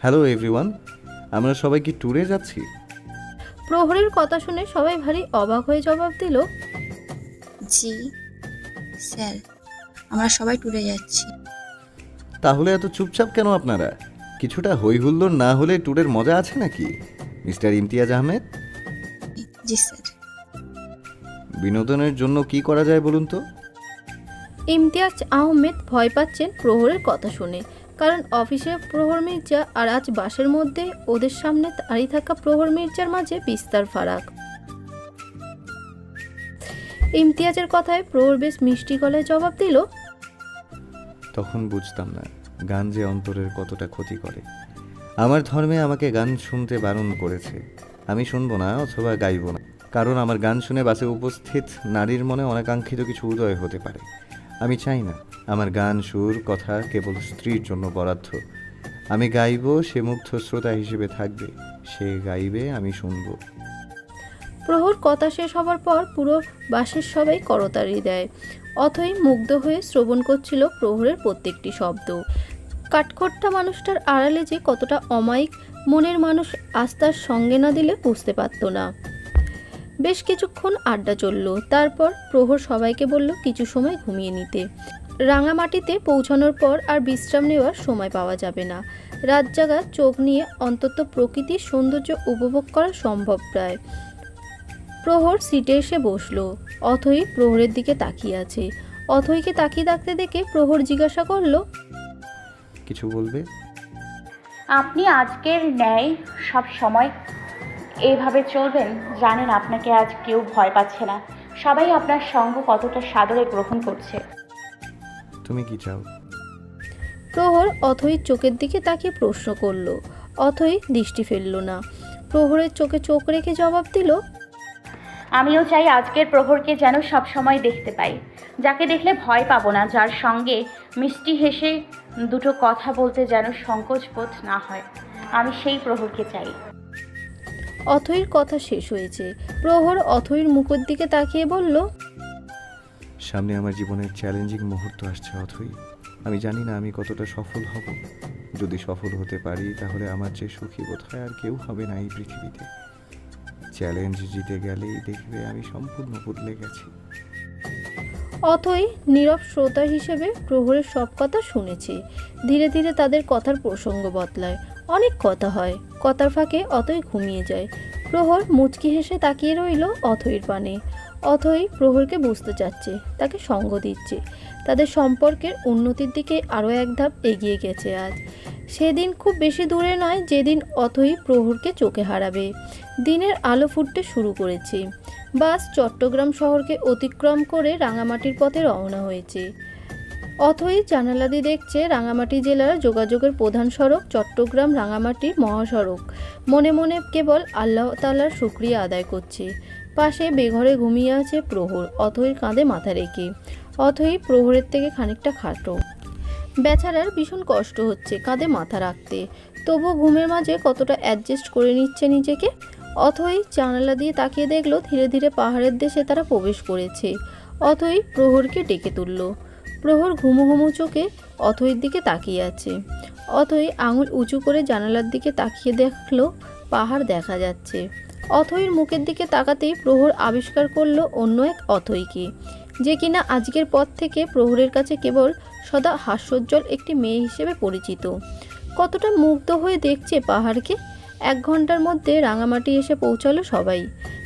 Hello everyone আমরা সবাই কি ট্যুরে যাচ্ছি? প্রহরের কথা শুনে সবাই ভারী অবাক হয়ে জবাব দিল জি স্যার আমরা সবাই ট্যুরে যাচ্ছি। তাহলে এত চুপচাপ কেন আপনারা? কিছুটা হই হুল্লোড় না হলে ট্যুরের মজা আছে নাকি? মিস্টার ইমতিয়াজ আহমেদ? জি স্যার। বিনোদনের জন্য কি করা যায় বলুন তো? ইমতিয়াজ আহমেদ ভয় পাচ্ছেন প্রহরের কথা শুনে। কারণ অফিসে প্রহর মির্জা আর আজ বাসের মধ্যে ওদের সামনে দাঁড়িয়ে থাকা প্রহর মির্জার মাঝে বিস্তার ফারাক। ইমতিয়াজের কথায় প্রহর বেশ মিষ্টি গলায় জবাব দিল, তখন বুঝতাম না, গান যে অন্তরের কতটা ক্ষতি করে। আমার ধর্মে আমাকে গান শুনতে বারণ করেছে। আমি শুনব না অথবা গাইবো না। কারণ আমার গান শুনে বাসে উপস্থিত নারীর মনে অনাকাঙ্ক্ষিত কিছু উদয় হতে পারে। আমি চাই না। আমার গান, সুর, কথা কেবল স্ত্রীর জন্য বরাদ্দ। আমি গাইব, সে মুগ্ধ শ্রোতা হিসেবে থাকবে। সে গাইবে, আমি শুনব। প্রহর কথা শেষ হবার পর পুরো বাসের সবাই করতালি দেয়। অথই মুগ্ধ হয়ে শ্রবণ করছিল প্রহরের প্রত্যেকটি শব্দ। কাঠখোট্টা মানুষটার আড়ালে যে কতটা অমায়িক মনের মানুষ আস্থার সঙ্গে না দিলে বুঝতে পারত না। বেশ কিছুক্ষণ আড্ডা চলল। তারপর প্রহর সবাইকে বলল কিছু সময় ঘুমিয়ে নিতে। রাঙামাটিতে পৌঁছানোর পর আর বিশ্রাম নেওয়ার সময় পাওয়া যাবে না। রাত জাগা চোখ নিয়ে অন্তত প্রকৃতির সৌন্দর্য উপভোগ করা সম্ভব প্রায়। প্রহর সিটে এসে বসল। অথই প্রহরের দিকে তাকিয়ে আছে। অথইকে তাকিয়ে থাকতে দেখে প্রহর জিজ্ঞাসা করল কিছু বলবে? আপনি আজকের ন্যায় সব সময় এইভাবে চলবেন? জানেন আপনাকে আজ কেউ ভয় পাচ্ছে না। সবাই আপনার সঙ্গ কতটা সাদরে গ্রহণ করছে। তুমি কি চাও? প্রহর অথইর চোখের দিকে তাকিয়ে প্রশ্ন করল। অথই দৃষ্টি ফেলল না। প্রহরের চোখে চোখ রেখে জবাব দিল আমিও চাই আজকের প্রহরকে যেন সব সময় দেখতে পাই। যাকে দেখলে ভয় পাবো না যার সঙ্গে মিষ্টি হেসে দুটো কথা বলতে যেন সংকোচ বোধ না হয়। আমি সেই প্রহরকে চাই। অথইর কথা শেষ হয়েছে। প্রহর অথইর মুখের দিকে তাকিয়ে বলল সামনে আমার জীবনের চ্যালেঞ্জিং মুহূর্ত আসছে অথই আমি জানি না আমি কতটা সফল হব। যদি সফল হতে পারি তাহলে আমার যে সুখী বোধ হয় আর কেউ হবে না এই পৃথিবীতে। চ্যালেঞ্জ জিতে গেলেই দেখবে আমি সম্পূর্ণ বদলে গেছি। অথই নীরব শ্রোতা হিসেবে প্রহরের সব কথা শুনেছে। ধীরে ধীরে তাদের কথার প্রসঙ্গ বদলায়। অনেক কথা হয়। কথার ফাঁকে অতই ঘুমিয়ে যায়। প্রহর মুচকি হেসে তাকিয়ে রইল অথইর পানে। অথই প্রহরকে বুঝতে চাচ্ছে, তাকে সঙ্গ দিচ্ছে। তাদের সম্পর্কের উন্নতির দিকে আরও এক ধাপ এগিয়ে গেছে আজ। সেদিন খুব বেশি দূরে নয় যেদিন অথই প্রহরকে চোখে হারাবে। দিনের আলো ফুটতে শুরু করেছে। বাস চট্টগ্রাম শহরকে অতিক্রম করে রাঙামাটির পথে রওনা হয়েছে। অথই জানালা দিয়ে দেখছে রাঙামাটি জেলার যোগাযোগের প্রধান সড়ক চট্টগ্রাম রাঙামাটির মহাসড়ক। মনে মনে কেবল আল্লাহ তালার শুক্রিয়া আদায় করছে। পাশে বেঘরে ঘুমিয়ে আছে প্রহর অথইর কাঁধে মাথা রেখে। অথই প্রহরের থেকে খানিকটা খাটো। বেচারার ভীষণ কষ্ট হচ্ছে কাঁধে মাথা রাখতে। তবু ঘুমের মাঝে কতটা অ্যাডজাস্ট করে নিচ্ছে নিজেকে? অথই জানালা দিয়ে তাকিয়ে দেখল ধীরে ধীরে পাহাড়ের দেশে তারা প্রবেশ করেছে। অথই প্রহরকে ডেকে তুলল। প্রহর ঘুমু ঘুমু চোখে অথইর দিকে তাকিয়ে আছে। অথই আঙুল উঁচু করে জানালার দিকে তাকিয়ে দেখল, পাহাড় দেখা যাচ্ছে। অথইর মুখের দিকে তাকাতেই প্রহর আবিষ্কার করল অন্য এক অথইকে, যে কিনা আজকের পর থেকে প্রহরের কাছে কেবল সদা হাস্যোজ্জ্বল একটি মেয়ে হিসেবে পরিচিত। কতটা মুগ্ধ হয়ে দেখছে পাহাড়কে এক ঘণ্টার মধ্যে রাঙামাটি এসে পৌঁছালো সবাই।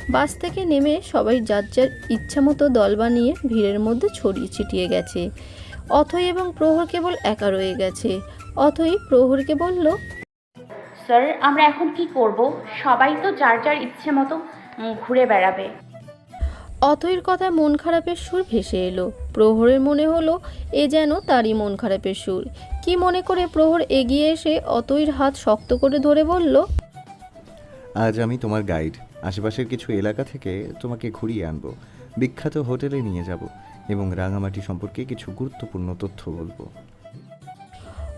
বাস থেকে নেমে সবাই যার যার ইচ্ছা মতো দল বানিয়ে ভিড়ের মধ্যে ছড়িয়ে ছিটিয়ে গেছে। অথই এবং প্রহর কেবল একা রয়ে গেছে। অথই প্রহরকে বলল স্যার আমরা এখন কি করব? সবাই তো যার যার ইচ্ছে মতো ঘুরে বেড়াবে। অথইর কথায় মন খারাপের সুর ভেসে এলো। প্রহরের মনে হলো এ যেন তারই মন খারাপের সুর। কি মনে করে প্রহর এগিয়ে এসে অতইর হাত শক্ত করে ধরে বলল আজ আমি তোমার গাইড আশেপাশের কিছু এলাকা থেকে তোমাকে ঘুরিয়ে আনব। বিখ্যাত হোটেলে নিয়ে যাব এবং রাঙামাটি সম্পর্কে কিছু গুরুত্বপূর্ণ তথ্য বলব।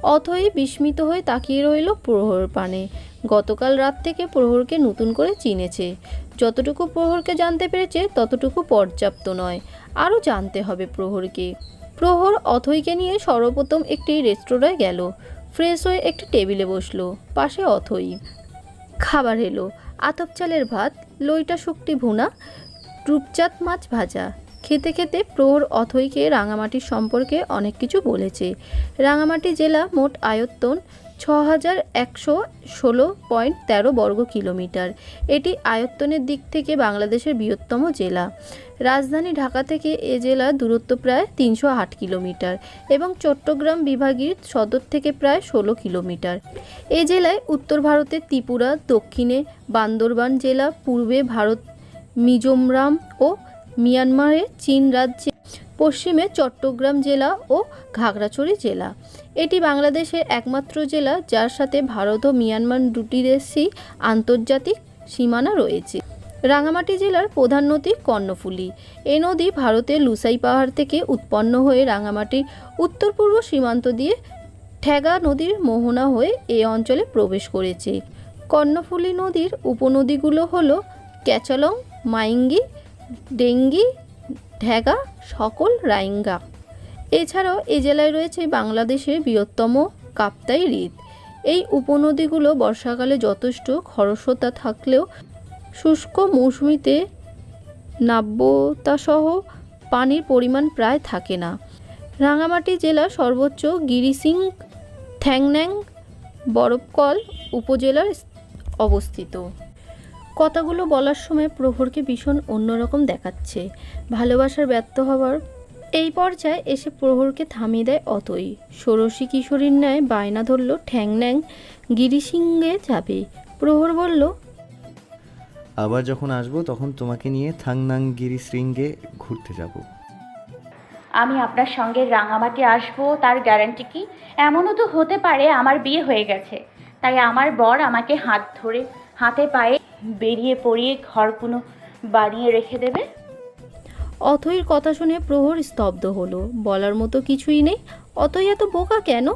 অথই বিস্মিত হয়ে তাকিয়ে রইল প্রহর পানে। গতকাল রাত থেকে প্রহরকে নতুন করে চিনেছে। যতটুকু প্রহরকে জানতে পেরেছে, ততটুকু পর্যাপ্ত নয়। আরও জানতে হবে প্রহরকে। প্রহর অথইকে নিয়ে সর্বপ্রথম একটি রেস্তোরাঁয় গেল। ফ্রেশ হয়ে একটি টেবিলে বসল। পাশে অথই। খাবার এলো। আতপ চালের ভাত, লইটা শুকটি ভুনা, রূপচাঁদ মাছ ভাজা। খেতে খেতে প্রহর অথৈকে রাঙামাটির সম্পর্কে অনেক কিছু বলেছে। রাঙামাটি জেলা মোট আয়তন ছ হাজার একশো ষোলো পয়েন্ট তেরো বর্গ কিলোমিটার। এটি আয়তনের দিক থেকে বাংলাদেশের বৃহত্তম জেলা। রাজধানী ঢাকা থেকে এ জেলার দূরত্ব প্রায় তিনশো আট কিলোমিটার এবং চট্টগ্রাম বিভাগের সদর থেকে প্রায় ষোলো কিলোমিটার। এ জেলায় উত্তর ভারতের ত্রিপুরা, দক্ষিণে বান্দরবান জেলা, পূর্বে ভারত, মিজোরাম ও মিয়ানমারে চীন রাজ্যে পশ্চিমে চট্টগ্রাম জেলা ও ঘাগড়াছড়ি জেলা। এটি বাংলাদেশের একমাত্র জেলা যার সাথে ভারত ও মিয়ানমার দুটি দেশই আন্তর্জাতিক সীমানা রয়েছে। রাঙামাটি জেলার প্রধান নদী কর্ণফুলী। এই নদী ভারতের লুসাই পাহাড় থেকে উৎপন্ন হয়ে রাঙামাটির উত্তর পূর্ব সীমান্ত দিয়ে ঠেগা নদীর মোহনা হয়ে এই অঞ্চলে প্রবেশ করেছে। কর্ণফুলী নদীর উপনদীগুলো হলো ক্যাচালং, মাইঙ্গি, ডেঙ্গি ঢেগা, সকল রাইঙ্গা। এছাড়াও এ জেলায় রয়েছে বাংলাদেশের বৃহত্তম কাপ্তাই হ্রদ। এই উপনদীগুলো বর্ষাকালে যথেষ্ট খরস্রোতা থাকলেও শুষ্ক মৌসুমিতে নাব্যতাসহ পানির পরিমাণ প্রায় থাকে না। রাঙামাটি জেলার সর্বোচ্চ গিরিসিং থ্যাংন্যাং বরফকল উপজেলার অবস্থিত। কথাগুলো বলার সময় প্রহরকে ভীষণ অন্যরকম দেখাচ্ছে। ভালোবাসার ব্যর্থ হওয়ার এই পর্যায়ে এসে প্রহরকে থামিয়ে দেয় অতই। ষোড়শী কিশোরীর ন্যায় বায়না ধরল ঠ্যাং ন্যাং গিরিসিংয়ে যাবে প্রহর বলল আবার যখন আসব তখন তোমাকে নিয়ে থাংনাংগিরি শৃঙ্গে ঘুরতে যাব। আমি আপনার সঙ্গে রাঙামাটি আসব তার গ্যারান্টি কি? এমনও তো হতে পারে আমার বিয়ে হয়ে গেছে। তাই আমার বর আমাকে হাত ধরে হাতে পায়ে বেরিয়ে পড়িয়ে ঘর কোনো বানিয়ে রেখে দেবে? অথইর কথা শুনে প্রহর স্তব্ধ হলো। বলার মতো কিছুই নেই। অতই এত বোকা কেন?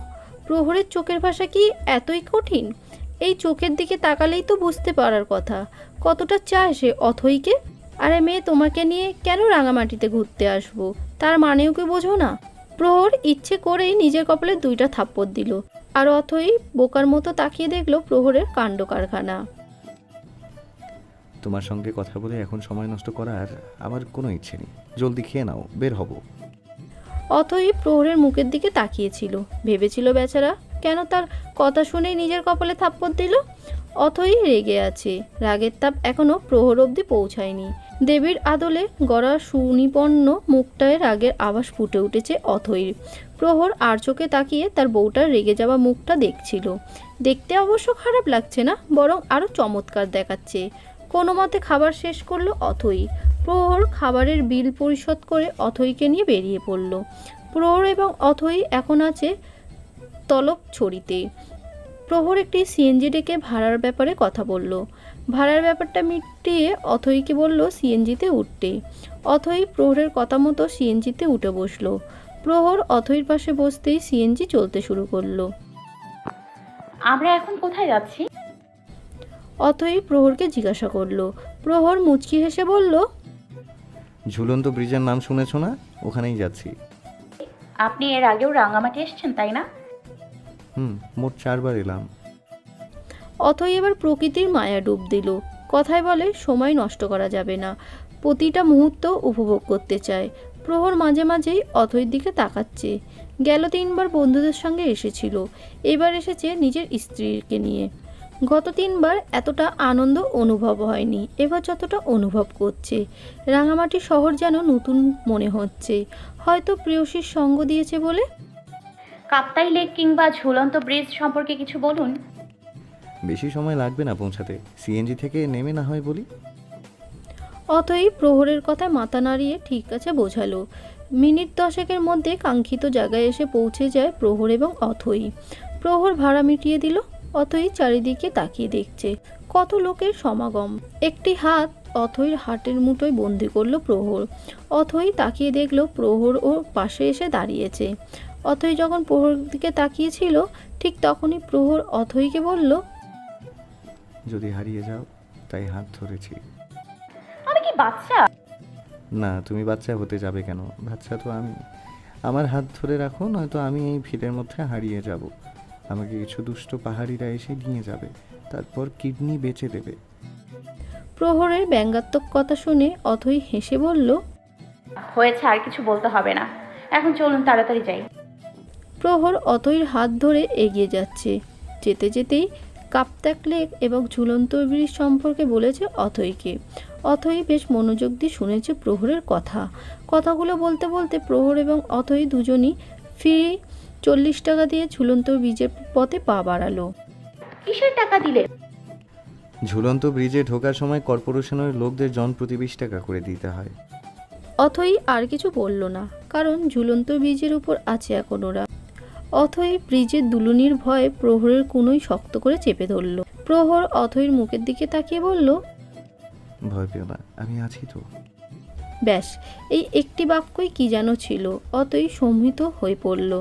প্রহরের চোখের ভাষা কি এতই কঠিন? এই চোখের দিকে তাকালেই তো বুঝতে পারার কথা। কতটা চায় সে অথইকে? আরে মেয়ে, তোমাকে নিয়ে কেন রাঙামাটিতে ঘুরতে আসব? তার মানেও কি বোঝো না? প্রহর ইচ্ছে করেই নিজের কপালে দুইটা থাপ্পড় দিল। আর অথই বোকার মতো তাকিয়ে দেখল প্রহরের কাণ্ড কারখানা তোমার সঙ্গে কথা বলে এখন সময় নষ্ট করার আমার কোনো ইচ্ছে নেই। জলদি খেয়ে নাও, বের হব। অথই প্রহরের মুখের দিকে তাকিয়েছিল। ভেবেছিল বেচারা, কেন তার কথা শুনেই নিজের কপালে থাপ্পড় দিল? অথই রেগে আছে। রাগের তাপ এখনও প্রহর অবধি পৌঁছায়নি। দেবীর আদলে গড়া সুনিপন্ন মুখটায় রাগের আভাস ফুটে উঠেছে অথইর প্রহর আর চোখে তাকিয়ে তার বউটার রেগে যাওয়া মুখটা দেখছিল। দেখতে অবশ্য খারাপ লাগছে না, বরং আরও চমৎকার দেখাচ্ছে। কোনো মতে খাবার শেষ করল অথই। প্রহর খাবারের বিল পরিশোধ করে অথইকে নিয়ে বেরিয়ে পড়ল। প্রহর এবং অথই এখন আছে তলব ছড়িতে। প্রহর একটি সিএনজি ডেকে ভাড়ার ব্যাপারে কথা বলল। ভাড়ার ব্যাপারটা মিটিয়ে অথইকে বলল সিএনজিতে উঠতে। অথই প্রহরের কথা মতো সিএনজিতে উঠে বসল। প্রহর অথইর পাশে বসতেই সিএনজি চলতে শুরু করল। আমরা এখন কোথায় যাচ্ছি? অথই প্রহরকে জিজ্ঞাসা করল। প্রহর মুচকি হেসে বলল ঝুলন্ত ব্রিজের নাম শুনেছো না? ওখানেই যাচ্ছি। আপনি এর আগেও রাঙামাটি এসেছেন তাই না? হুম মোট চারবার এলাম। অথই এবার প্রকৃতির মায়া ডুব দিল। কথায় বলে সময় নষ্ট করা যাবে না। প্রতিটা মুহূর্ত উপভোগ করতে চায়। প্রহর মাঝে মাঝেই অথৈর দিকে তাকাচ্ছে। গেল তিনবার বন্ধুদের সঙ্গে এসেছিল। এবার এসেছে নিজের স্ত্রীকে নিয়ে। গত তিনবার এতটা আনন্দ অনুভব হয়নি এবার যতটা অনুভব করছে। রাঙামাটি শহর যেন নতুন মনে হচ্ছে। হয়তো প্রেয়সীর সঙ্গ দিয়েছে বলে? কাপ্তাই লেক কিংবা ঝুলন্ত ব্রিজ সম্পর্কে কিছু বলুন। বেশি সময় লাগবে না পৌঁছাতে। সিএনজি থেকে নেমে না হয় বলি? অতই প্রহরের কথায় মাথা নাড়িয়ে ঠিক আছে বোঝালো। মিনিট দশেকের মধ্যে কাঙ্ক্ষিত জায়গায় এসে পৌঁছে যায় প্রহর এবং অথই। প্রহর ভাড়া মিটিয়ে দিল। অথই চারিদিকে তাকিয়ে দেখছে কত লোকের সমাগম। একটি হাত অথইর হাটের মুঠোয় বন্দি করল প্রহর। অথই তাকিয়ে দেখল প্রহর ওর পাশে এসে দাঁড়িয়েছে। অথই যখন প্রহর দিকে তাকিয়েছিল ঠিক তখনই প্রহর অথইকে বলল যদি হারিয়ে যাও তাই হাত ধরেছি। আমি কি বাচ্চা? না তুমি বাচ্চা হতে যাবে কেন? বাচ্চা তো আমি। আমার হাত ধরে রাখো নয়তো আমি এই ভিড়ের মধ্যে হারিয়ে যাব। আমাকে কিছু দুষ্ট পাহাড়িরা এসে নিয়ে যাবে তারপর কিডনি বেচে দেবে। প্রহরের ব্যঙ্গাত্মক কথা শুনে অথই হেসে বলল হয়েছে আর কিছু বলতে হবে না। এখন চলুন তাড়াতাড়ি যাই। প্রহর অথইর হাত ধরে এগিয়ে যাচ্ছে। যেতে যেতেই কাপ্তাক লেক এবং ঝুলন্ত ব্রিজ সম্পর্কে বলেছে অথইকে। অথই বেশ মনোযোগ দিয়ে শুনেছে প্রহরের কথা। কথাগুলো বলতে বলতে প্রহর এবং অথই দুজনই ফ্রি চল্লিশ টাকা দিয়ে ঝুলন্ত ব্রিজের পথে পা বাড়ালো। কিসের টাকা দিলে? ঝুলন্ত ব্রিজে ঢোকার সময় কর্পোরেশনের লোকদের জন প্রতি বিশ টাকা করে দিতে হয়। অথই আর কিছু বলল না কারণ ঝুলন্ত ব্রিজের উপর আছে এখন ওরা। অথই ব্রিজের দুলুনির ভয়ে প্রহরের কোনোই শক্ত করে চেপে ধরল। প্রহর অথইর মুখের দিকে তাকিয়ে বলল ভয় পেও না আমি আছি তো। ব্যাস এই একটি বাক্যই কি যেন ছিল অতই সম্মিত হয়ে পড়ল।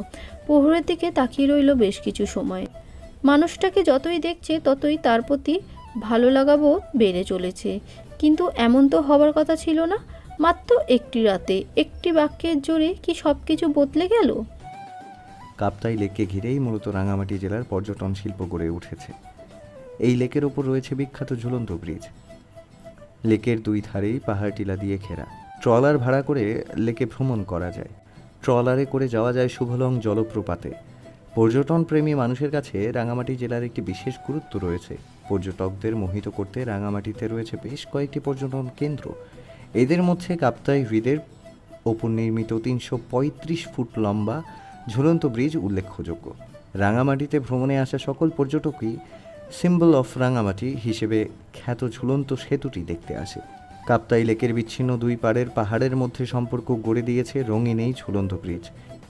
প্রহরের দিকে তাকিয়ে রইল বেশ কিছু সময়। মানুষটাকে যতই দেখছে, ততই তার প্রতি ভালো লাগাবো বেড়ে চলেছে। কিন্তু এমন তো হবার কথা ছিল না। মাত্র একটি রাতে, একটি বাক্যের জোরে কি সব কিছু বদলে গেল? কাপ্তাই লেককে ঘিরেই মূলত রাঙামাটি জেলার পর্যটন শিল্প গড়ে উঠেছে। এই লেকের ওপর রয়েছে বিখ্যাত ঝুলন্ত ব্রিজ। লেকের দুই ধারেই পাহাড় টিলা দিয়ে ঘেরা। ট্রলার ভাড়া করে লেকে ভ্রমণ করা যায়। ট্রলারে করে যাওয়া যায় শুভলং জলপ্রপাতে। পর্যটন প্রেমী মানুষের কাছে রাঙামাটি জেলার একটি বিশেষ গুরুত্ব রয়েছে। পর্যটকদের মোহিত করতে রাঙামাটিতে রয়েছে বেশ কয়েকটি পর্যটন কেন্দ্র। এদের মধ্যে কাপ্তাই হ্রদের ওপর নির্মিত তিনশো পঁয়ত্রিশ ফুট লম্বা ঝুলন্ত ব্রিজ উল্লেখযোগ্য। রাঙামাটিতে ভ্রমণে আসা সকল পর্যটকই সিম্বল অফ রাঙামাটি হিসেবে খ্যাত ঝুলন্ত সেতুটি দেখতে আসে। কাপ্তাই লেকের বিচ্ছিন্ন দুই পাড়ের পাহাড়ের মধ্যে সম্পর্ক গড়ে দিয়েছে রঙিন এই ঝুলন্ত ব্রিজ।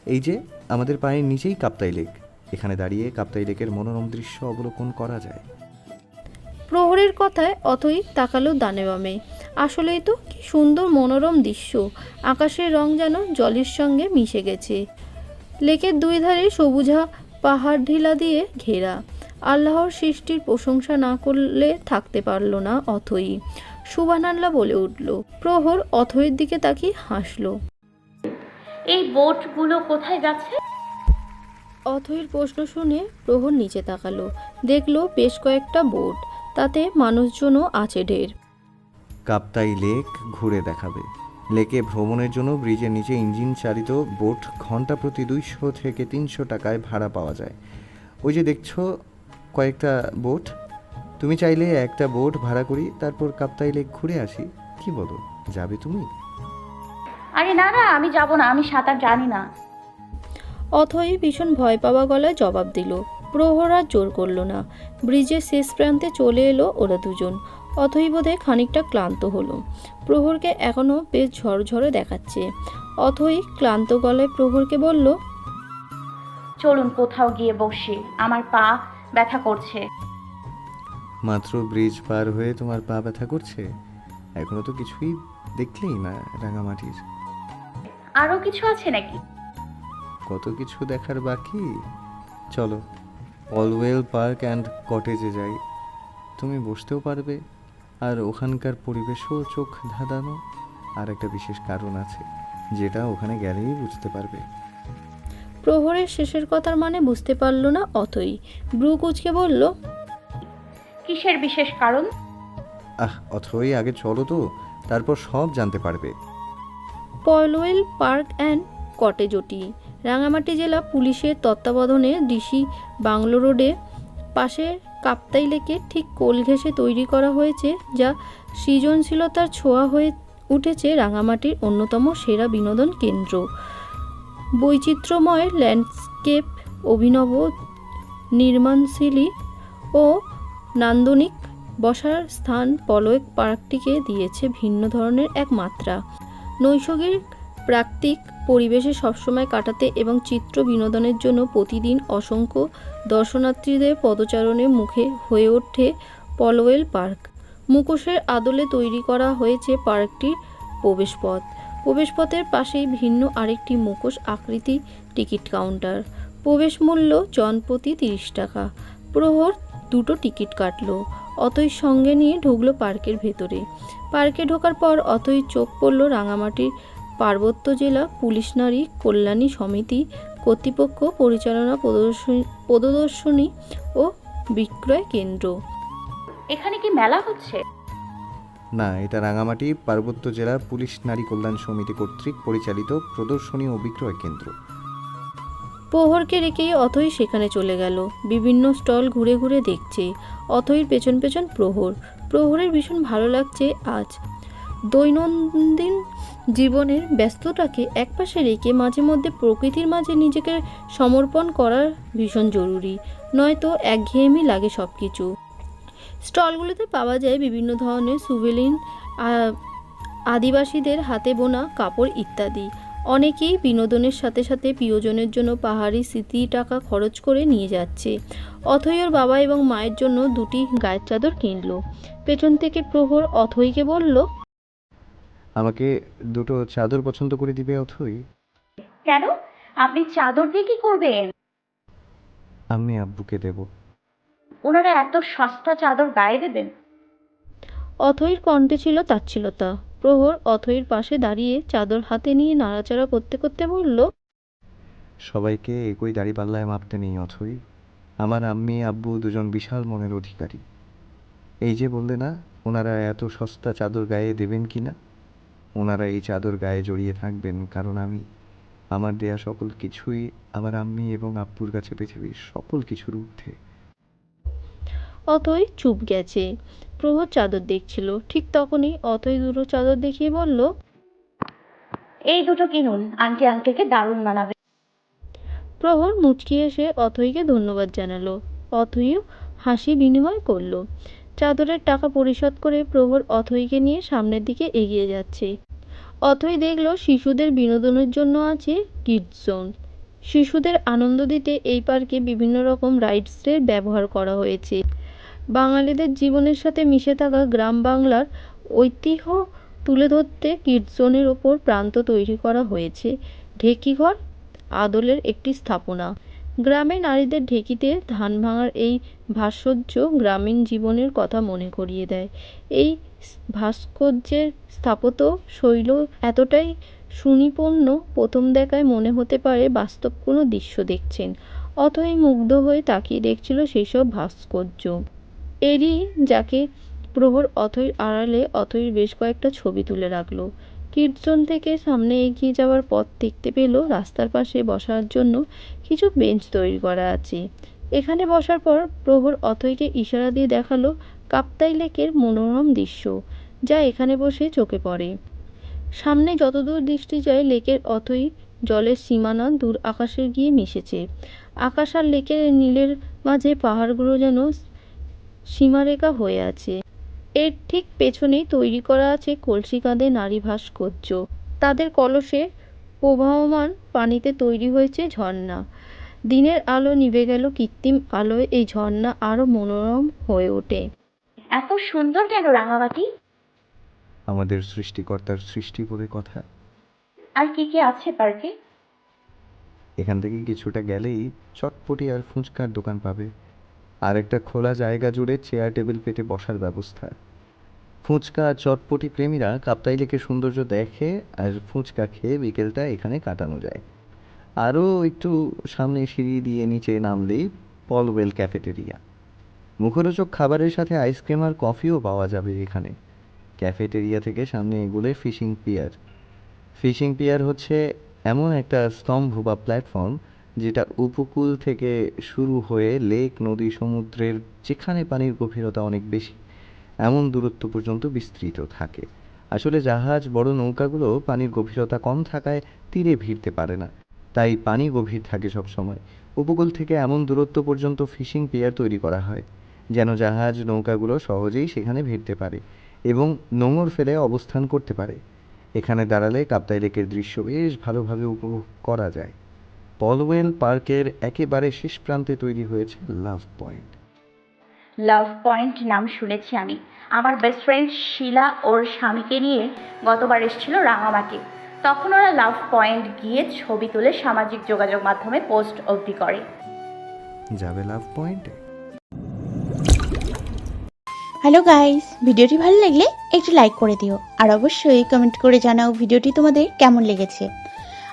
এই যে, আমাদের পায়ের নিচেই কাপ্তাই লেক। এখানে দাঁড়িয়ে কাপ্তাই লেকের মনোরম দৃশ্য অবলোকন করা যায়। প্রহরের কথায় অথই তাকালো ডানে বামে আসলেই তো কি সুন্দর মনোরম দৃশ্য। আকাশের রং যেন জলের সঙ্গে মিশে গেছে। লেকের দুই ধারে সবুজা পাহাড় ঢিলা দিয়ে ঘেরা। আল্লাহর সৃষ্টির প্রশংসা না করলে থাকতে পারল না অথই সুবানাল্লাহ বলে উঠল। প্রহর অথয়ের দিকে তাকিয়ে হাসল। এই বোটগুলো কোথায় যাচ্ছে? অথইর প্রশ্ন শুনে প্রহর নিচে তাকালো। দেখল বেশ কয়েকটা বোট। তাতে মানুষজনও আছে ঢের। কাপ্তাই লেক ঘুরে দেখাবে। লেকে ভ্রমণের জন্য ব্রিজের নিচে ইঞ্জিন চালিত বোট ঘণ্টা প্রতি দুইশো থেকে তিনশো টাকায় ভাড়া পাওয়া যায়। ওই যে দেখছ কয়েকটা বোট? তুমি চাইলে একটা বোট ভাড়া করি তারপর কাপ্তাই লেক ঘুরে আসি। কি বলো? যাবে তুমি? আরে না না আমি যাব না আমি সাঁতার জানি না। অথই ভীষণ ভয় পাওয়া গলায় জবাব দিল। প্রহর আর জোর করল না। ব্রিজের শেষ প্রান্তে চলে এলো ওরা দুজন। অথই বোধে খানিকটা ক্লান্ত হলো। প্রহরকে এখনও বেশ ঝরঝরে দেখাচ্ছে। অথই ক্লান্ত গলায় প্রহরকে বলল চলুন কোথাও গিয়ে বসি আমার পা ব্যথা করছে। মাত্র ব্রিজ পার হয়ে তোমার পা ব্যথা করছে? এখনও তো কিছুই দেখলেই না রাঙামাটির। আরও কিছু আছে নাকি? কত কিছু দেখার বাকি? চলো অলওয়েল পার্ক অ্যান্ড কটেজে যাই। তুমি বসতেও পারবে আর ওখানকার পরিবেশও চোখ ধাঁধানো। আর একটা বিশেষ কারণ আছে যেটা ওখানে গেলেই বুঝতে পারবে। প্রহরের শেষের কথার মানে বুঝতে পারল না অতই। ব্রু কুচকে বলল কিসের বিশেষ কারণ? আহ অথই আগে চলো তো তারপর সব জানতে পারবে। পয়লোয়েল পার্ক অ্যান্ড কটেজটি রাঙামাটি জেলা পুলিশের তত্ত্বাবধানে ডিসি বাংলো রোডে পাশে কাপ্তাই লেকে ঠিক কোল ঘেঁষে তৈরি করা হয়েছে যা সৃজনশীলতার ছোঁয়া হয়ে উঠেছে রাঙামাটির অন্যতম সেরা বিনোদন কেন্দ্র। বৈচিত্র্যময় ল্যান্ডস্কেপ অভিনব নির্মাণশৈলী ও নান্দনিক বসার স্থান পলয়েক পার্কটিকে দিয়েছে ভিন্ন ধরনের এক মাত্রা। নৈসর্গিক প্রাকৃতিক পরিবেশে সবসময় কাটাতে এবং চিত্র বিনোদনের জন্য প্রতিদিন অসংখ্য দর্শনার্থীদের পদচারণের মুখে হয়ে ওঠে পলওয়েল পার্ক। মুখোশের আদলে তৈরি করা হয়েছে পার্কটির প্রবেশপথ। প্রবেশপথের পাশেই ভিন্ন আরেকটি মুখোশ আকৃতি টিকিট কাউন্টার। প্রবেশ মূল্য জনপ্রতি তিরিশ টাকা। প্রহর দুটো টিকিট কাটলো। অতই সঙ্গে নিয়ে ঢুকলো পার্কের ভেতরে। পার্কে ঢোকার পর অতই চোখ পড়ল রাঙামাটির পার্বত্য জেলা পুলিশ নারী কল্যাণী সমিতি কর্তৃপক্ষ পরিচালনা প্রদর্শনী প্রদর্শনী ও বিক্রয় কেন্দ্র। এখানে কি মেলা হচ্ছে? না এটা রাঙামাটি পার্বত্য জেলা পুলিশ নারী কল্যাণ সমিতি কর্তৃক পরিচালিত প্রদর্শনী ও বিক্রয় কেন্দ্র। প্রহরকে রেখেই অথই সেখানে চলে গেল। বিভিন্ন স্টল ঘুরে ঘুরে দেখছে। অথইর পেছন পেছন প্রহর। প্রহরের ভীষণ ভালো লাগছে আজ। দৈনন্দিন জীবনের ব্যস্ততাকে একপাশে রেখে মাঝে মধ্যে প্রকৃতির মাঝে নিজেকে সমর্পণ করা ভীষণ জরুরি। নয়তো একঘেয়েমি লাগে সব কিছু স্টলগুলোতে পাওয়া যায় বিভিন্ন ধরনের সুভেলিন আদিবাসীদের হাতে বোনা কাপড় ইত্যাদি। অনেকেই বিনোদনের সাথে সাথে প্রিয়জনের জন্য পাহাড়ি স্মৃতি টাকা খরচ করে নিয়ে যাচ্ছে। অথৈর বাবা এবং মায়ের জন্য দুটি গায়ের চাদর কিনলো। পেছন থেকে প্রহর অথৈকে বলল আমাকে দুটো চাদর পছন্দ করে দিবে অথই? কেন? আপনি চাদর দিয়ে কি করবেন? আমি আব্বুকে দেব। ওনারা এত সস্তা চাদর গায়ে দেবেন। অথৈর কণ্ঠে ছিল তাচ্ছিলতা। প্রহর অথৈর পাশে দাঁড়িয়ে চাদর হাতে নিয়ে নাড়াচাড়া করতে করতে বলল, সবাইকে একই দাড়ি পাল্লায় মাপতে নেই অথই। আমার আম্মি, আব্বু দুজন বিশাল মনের অধিকারী। এই যে বললে না, ওনারা এত সস্তা চাদর গায়ে দেবেন কি না? ওনারা এই চাদর গায়ে জড়িয়ে থাকবেন, কারণ আমি, আমার দেয়া সকল কিছুই আমার আম্মি এবং আব্বুর কাছে পৃথিবীর সকল কিছুর ঊর্ধ্বে। অথই চুপ গেছে। প্রহর চাদর দেখছিল। ঠিক তখনই অথই দুটো চাদর দেখিয়ে বলল এই দুটো কিনুন আন্টি আঙ্কেলকে দারুণ মানাবে। প্রহর মুচকি এসে অথইকে ধন্যবাদ জানালো। অথইও হাসি বিনিময় করল। চাদরের টাকা পরিশোধ করে প্রহর অথইকে নিয়ে সামনের দিকে এগিয়ে যাচ্ছে। অথই দেখল শিশুদের বিনোদনের জন্য আছে কিডস জোন শিশুদের আনন্দ দিতে এই পার্কে বিভিন্ন রকম রাইডসের ব্যবহার করা হয়েছে। বাঙালিদের জীবনের সাথে মিশে থাকা গ্রাম বাংলার ঐতিহ্য তুলে ধরতে কিডস জোনের ওপর প্রান্ত তৈরি করা হয়েছে। ঢেকিঘর আদলের একটি স্থাপনা। গ্রামে নারীদের ঢেঁকিতে ধান ভাঙার এই ভাস্কর্য গ্রামীণ জীবনের কথা মনে করিয়ে দেয়। এই ভাস্কর্যের স্থাপত্য শৈল এতটাই সুনিপুণ, প্রথম দেখায় মনে হতে পারে বাস্তব কোনো দৃশ্য দেখছেন, অথই মুগ্ধ হয়ে তাকিয়ে দেখছিল সেসব ভাস্কর্য। এরই যাকে প্রহর অথৈর আড়ালে অথৈর বেশ কয়েকটা ছবি তুলে রাখল। কীর্তন থেকে সামনে এগিয়ে যাওয়ার পথ দেখতে পেল রাস্তার পাশে বসার জন্য কিছু বেঞ্চ তৈরি করা আছে। এখানে বসার পর প্রহর অথৈকে ইশারা দিয়ে দেখাল কাপ্তাই লেকের মনোরম দৃশ্য, যা এখানে বসে চোখে পড়ে। সামনে যতদূর দৃষ্টি যায়, লেকের অথৈ জলের সীমানা দূর আকাশে গিয়ে মিশেছে। আকাশ আর লেকের নীলের মাঝে পাহাড়গুলো যেন সীমারেখা হয়ে আছে। এর ঠিক পেছনেই তৈরি করা আছে কলসি কাঁধে নারী ভাস্কর্য। তাদের কলসে প্রবাহমান পানিতে তৈরি হয়েছে ঝর্ণা। দিনের আলো নিভে গেল কৃত্রিম আলোয় এই ঝর্ণা আরও মনোরম হয়ে ওঠে। এত সুন্দর কেন রাঙামাটি? আমাদের সৃষ্টিকর্তার সৃষ্টি বলে কথা। আর কি কি আছে পার্কে? এখান থেকে কিছুটা গেলেই চটপটি আর ফুচকার দোকান পাবে। আর একটা খোলা জায়গা জুড়ে চেয়ার, টেবিল পেতে বসার ব্যবস্থা। ফুচকা চটপটি প্রেমীরা কাপ্তাই লেকের সৌন্দর্য দেখে আর ফুচকা খেয়ে বিকেলটা এখানে কাটানো যায়। আরও একটু সামনে সিঁড়ি দিয়ে নিচে নামলেই পলওয়েল ক্যাফেটেরিয়া। মুখরোচক খাবারের সাথে আইসক্রিম আর কফিও পাওয়া যাবে এখানে। ক্যাফেটেরিয়া থেকে সামনে এগুলো ফিশিং পিয়ার। ফিশিং পিয়ার হচ্ছে এমন একটা স্তম্ভ বা প্ল্যাটফর্ম যেটা উপকূল থেকে শুরু হয়ে লেক, নদী, সমুদ্রের যেখানে পানির গভীরতা অনেক বেশি, এমন দূরত্ব পর্যন্ত বিস্তৃত থাকে। আসলে জাহাজ, বড় নৌকাগুলো পানির গভীরতা কম থাকায় তীরে ভিড়তে পারে না। তাই পানি গভীর থাকে সব সময় উপকূল থেকে এমন দূরত্ব পর্যন্ত ফিশিং পিয়ার তৈরি করা হয়, যেন জাহাজ, নৌকাগুলো সহজেই সেখানে ভিড়তে পারে এবং নোঙর ফেলে অবস্থান করতে পারে। এখানে দাঁড়ালে কাপ্তাই লেকের দৃশ্য বেশ ভালোভাবে উপভোগ করা যায়। পলওয়েল পার্কের একেবারে শেষ প্রান্তে তৈরি হয়েছে লাভ পয়েন্ট। লাভ পয়েন্ট নাম শুনেছি আমি। আমার বেস্ট ফ্রেন্ড শিলা ওর স্বামীকে নিয়ে গতবার এসেছিল রাঙামাটি। তখন ওরা লাভ পয়েন্ট গিয়ে ছবি তুলে সামাজিক যোগাযোগ মাধ্যমে পোস্ট অবধি করে। যাবে লাভ পয়েন্টে। হ্যালো গাইস ভিডিওটি ভালো লাগলে একটু লাইক করে দিও। আর অবশ্যই কমেন্ট করে জানাও ভিডিওটি তোমাদের কেমন লেগেছে।